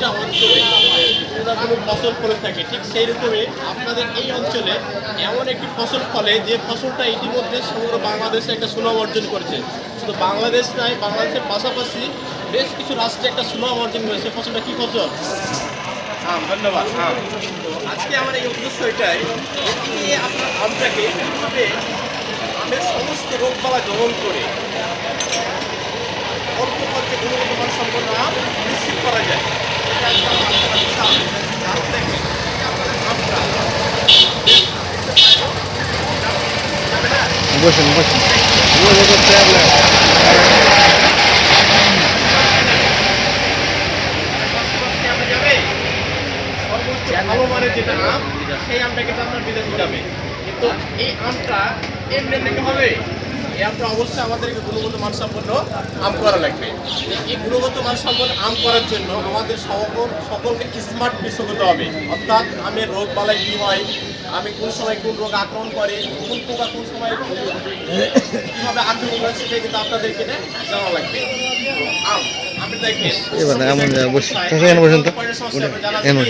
প্রত্যেকটা অঞ্চলে কোনো কোনো ফসল ফলে থাকে ঠিক সেই রকমই আপনাদের এই অঞ্চলে এমন একটি ফসল ফলে যে ফসলটা ইতিমধ্যে সমগ্র বাংলাদেশে একটা সুনাম অর্জন করেছে। শুধু বাংলাদেশ নয় বাংলাদেশের পাশাপাশি বেশ কিছু রাষ্ট্রে একটা সুনাম অর্জন করেছে। ফসলটা কী ফসল? আম ধন্যবাদ তো আজকে আমার এই উদ্দেশ্য এটাই আপনার আমটাকে কীভাবে আমের সমস্ত রোগবালা গ্রহণ করে অল্প খরচে গুণগত মান সম্পন্ন আম নিশ্চিত করা যায়। বসেন বসেন ভালো মানের যেটা আম সেই আমটা কিন্তু আপনার বিদেশে যাবে। কিন্তু এই আমটা এমনি থেকে হবে? এই অবশ্যই আমাদেরকে গুণগত মান সম্পন্ন আম করা লাগবে। এই গুণগত মান সম্পন্ন আম করার জন্য আমাদের সকল সকলকে স্মার্ট কৃষক হতে হবে। অর্থাৎ আমের রোগ বালাই কী হয়? আমি কোন সময় কোন রোগ আক্রমণ করে? কোন পোকা কোন সময় কীভাবে আক্রমণ করে সেটা কিন্তু আপনাদেরকে জানা লাগবে। আম আপনি এবার এমন বসে বসেন তো। জানা?